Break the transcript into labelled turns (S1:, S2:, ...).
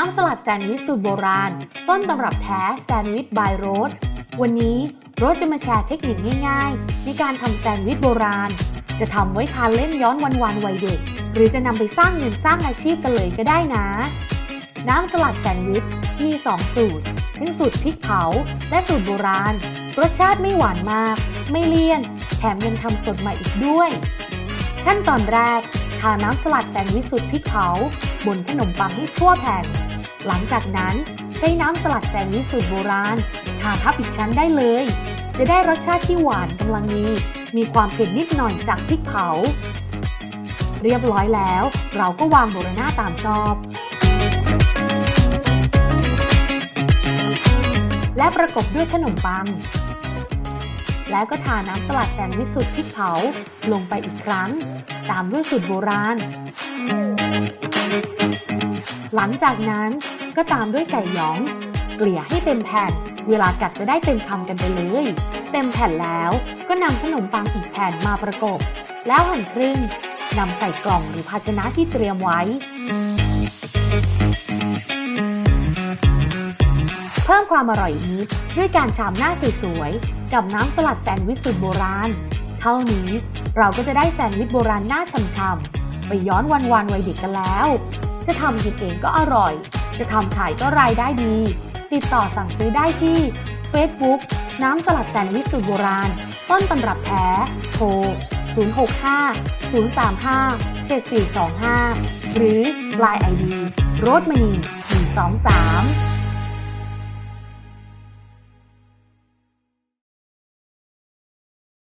S1: น้ำสลัดแซนด์วิชสูตรโบราณ ต้นตำรับแท้แซนด์วิชบายโรสวันนี้โรสจะมาแชร์เทคนิคง่ายๆ ในการทำแซนด์วิชโบราณ จะทำไว้ทานเล่นย้อนวันวันวัยเด็ก หรือจะนำไปสร้างเงินสร้างอาชีพกันเลยก็ได้นะ น้ำสลัดแซนด์วิชมี 2 สูตรทั้งสูตรพริกเผา และสูตรโบราณ รสชาติไม่หวานมาก ไม่เลี่ยน แถมยังทำสดใหม่อีกด้วย ขั้นตอนแรกทาน้ำสลัดแซนด์วิชสูตรพริกเผา บนขนมปังให้ทั่วแผ่น หลังจากนั้นใช้น้ำสลัดแซนด์วิชสูตรโบราณทาทับอีกชั้นได้เลย จะได้รสชาติที่หวานกำลังดีมีความเผ็ดนิดหน่อยจากพริกเผา เรียบร้อยแล้ว เราก็วางโบโรนาตามชอบ และประกบด้วยขนมปัง แล้วก็ทาน้ำสลัดแซนด์วิชสูตรพริกเผาลงไปอีกครั้ง ตามด้วยสูตรโบราณ หลังจากนั้นก็ตามด้วยไก่หยอง เกลี่ยให้เต็มแผ่น เวลากัดจะได้เต็มคำกันไปเลย เต็มแผ่นแล้วก็นำขนมปังอีกแผ่นมาประกบ แล้วหั่นครึ่งนำใส่กล่องหรือภาชนะที่เตรียมไว้ เพิ่มความอร่อยอีกนิดด้วยการชามหน้าสวยๆ กับน้ำสลัดแซนด์วิชสูตรโบราณ เท่านี้เราก็จะได้แซนด์วิชโบราณหน้าช่ำๆไปย้อนวันวานวัยเด็กกันแล้ว จะทำกินเองก็อร่อย จะทำขายก็รายได้ดี ติดต่อสั่งซื้อได้ที่ Facebook น้ำสลัดแซนด์วิชสูตรโบราณ ต้นตำรับแท้ โทร 065 035 7425 หรือ Line ID โรดมณี123